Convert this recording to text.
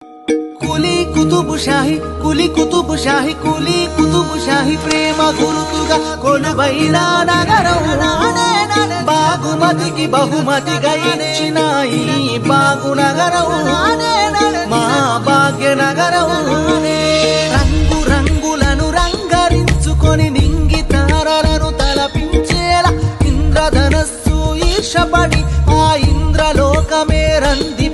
కులి కుతుబు షాహి కులి కుతుబు షాహి కూలీ కుతుబు షాహి ప్రేమ గురుతుగా కొలువైన నగరం. బాగుమతికి బహుమతిగా ఇచ్చిన ఈ బాగు నగరం. మా భాగ్య నగరం. రంగు రంగులను రంగరించుకొని నింగి తారలను తలపించేలా ఇంద్రధనస్సు ఈర్షపడి ఆ ఇంద్రలోకమే రంది